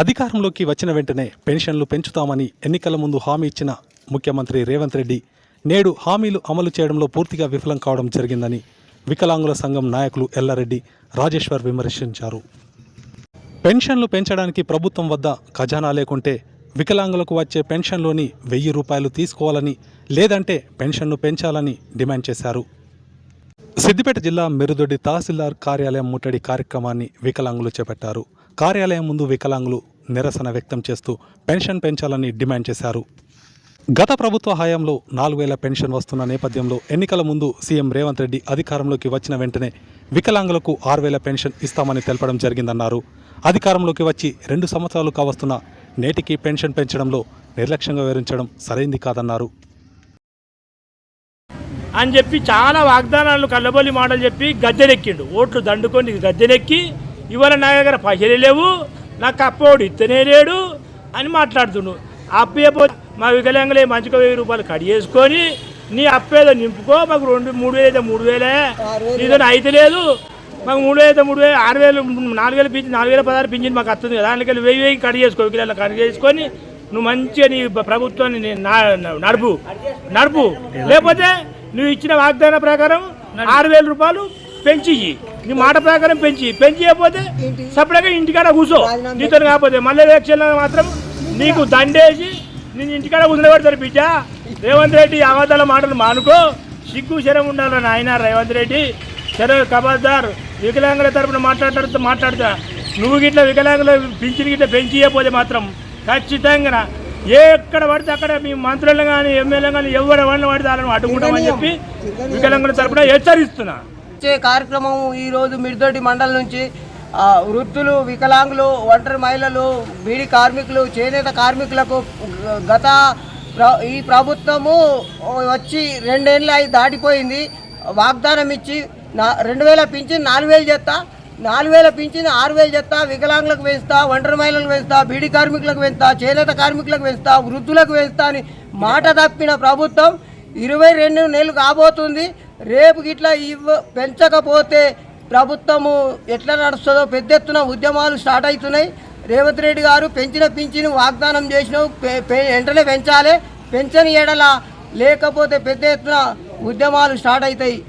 అధికారంలోకి వచ్చిన వెంటనే పెన్షన్లు పెంచుతామని ఎన్నికల ముందు హామీ ఇచ్చిన ముఖ్యమంత్రి రేవంత్ రెడ్డి నేడు హామీలు అమలు చేయడంలో పూర్తిగా విఫలం కావడం జరిగిందని వికలాంగుల సంఘం నాయకులు ఎల్లారెడ్డి రాజేశ్వర్ విమర్శించారు. పెన్షన్లు పెంచడానికి ప్రభుత్వం వద్ద ఖజానా లేకుంటే వికలాంగులకు వచ్చే పెన్షన్లోని వెయ్యి రూపాయలు తీసుకోవాలని లేదంటే పెన్షన్ను పెంచాలని డిమాండ్ చేశారు. సిద్దిపేట జిల్లా మెరుదొడ్డి తహసీల్దార్ కార్యాలయం ముట్టడి కార్యక్రమాన్ని వికలాంగులు చేపట్టారు. కార్యాలయం ముందు వికలాంగులు నిరసన వ్యక్తం చేస్తూ పెన్షన్ పెంచాలని డిమాండ్ చేశారు. గత ప్రభుత్వ హయాంలో నాలుగు వేల పెన్షన్ వస్తున్న నేపథ్యంలో ఎన్నికల ముందు సీఎం రేవంత్ రెడ్డి అధికారంలోకి వచ్చిన వెంటనే వికలాంగులకు ఆరు వేల పెన్షన్ ఇస్తామని తెలపడం జరిగిందన్నారు. అధికారంలోకి వచ్చి రెండు సంవత్సరాలు కావస్తున్న నేటికి పెన్షన్ పెంచడంలో నిర్లక్ష్యంగా వివరించడం సరైంది కాదన్నారు. అని చెప్పి చాలా వాగ్దానాలు కళ్ళబొల్లి మాటలు చెప్పి గద్దెనెక్కిండు. ఓట్లు దండుకొని గద్దెనెక్కి ఇవాళ నా దగ్గర పైసలు లేవు. నాకు అప్పోడు ఇత్తనే లేడు అని మాట్లాడుతుండు. అప్పేపో మా వికలాంగులే మంచిగా వెయ్యి రూపాయలు కట్ చేసుకొని నీ అప్పేదో నింపుకో మాకు రెండు మూడు వేలు అయితే మూడు వేలే. నీతో అయితే లేదు. మాకు మూడు వేలు అయితే మూడు వేలు ఆరు వేలు నాలుగు వేలు పింఛన్ నాలుగు వేల పదహారు పింఛన్ మాకు వస్తుంది కదా దానికి వెయ్యి వెయ్యి కట్ చేసుకో వికలాంగులు కట్ చేసుకొని నువ్వు మంచిగా నీ ప్రభుత్వాన్ని నా- నడుపు. నడుపు. లేకపోతే నువ్వు ఇచ్చిన వాగ్దాన ప్రకారం ఆరు వేల రూపాయలు పెంచి. నీ మాట ప్రకారం పెంచి పెంచి ఇవ్వకపోతే సపరేట్గా ఇంటికాడ కూర్చో. నీతో కాకపోతే మళ్ళీ ఎలక్షన్ మాత్రం నీకు దండేసి నేను ఇంటికాడ ఉండబెడతారు బిడ్డ. రేవంత్ రెడ్డి అబద్ధాల మాటలు మానుకో. సిగ్గు శరం ఉండాలని ఆయన రేవంత్ రెడ్డి. శర కబాద్దార్ వికలాంగుల తరపున మాట్లాడుతూ మాట్లాడుతా. నువ్వు గిట్ల వికలాంగుల పింఛన్ గిట్ల పెంచి ఇవ్వకపోతే మాత్రం ఖచ్చితంగా ఎక్కడ పడితే అక్కడ మీ మంత్రులను కానీ ఎమ్మెల్యే కానీ ఎవరు ఎవరిని పడితే వాళ్ళని అడ్డుకుంటామని చెప్పి వికలాంగుల తరపున హెచ్చరిస్తున్నా. వచ్చే కార్యక్రమం ఈరోజు మిడిదొడ్డి మండలం నుంచి వృద్ధులు వికలాంగులు ఒంటరి మహిళలు బీడి కార్మికులు చేనేత కార్మికులకు గత ప్ర- ఈ ప్రభుత్వము వచ్చి రెండేళ్ళు అయి దాటిపోయింది. వాగ్దానం ఇచ్చి నా రెండు వేల పింఛన్ నాలుగు వేలు చేస్తా నాలుగు వేల పింఛన్ ఆరు వేలు చేస్తా వికలాంగులకు వేస్తా ఒంటరి మహిళలకు వేస్తా బీడి కార్మికులకు వేస్తా చేనేత కార్మికులకు వేస్తా వృద్ధులకు వేస్తా అని మాట తప్పిన ప్రభుత్వం ఇరవై రెండు నెలలు కాబోతుంది. రేపు గిట్లా ఇవ్వ పెంచకపోతే ప్రభుత్వము ఎట్లా నడుస్తుందో పెద్ద ఎత్తున ఉద్యమాలు స్టార్ట్ అవుతున్నాయి. రేవంత్ రెడ్డి గారు పెంచిన పింఛను వాగ్దానం చేసిన పె- వెంటనే పెంచాలి. పెంచని ఎడల లేకపోతే పెద్ద ఎత్తున ఉద్యమాలు స్టార్ట్ అవుతాయి.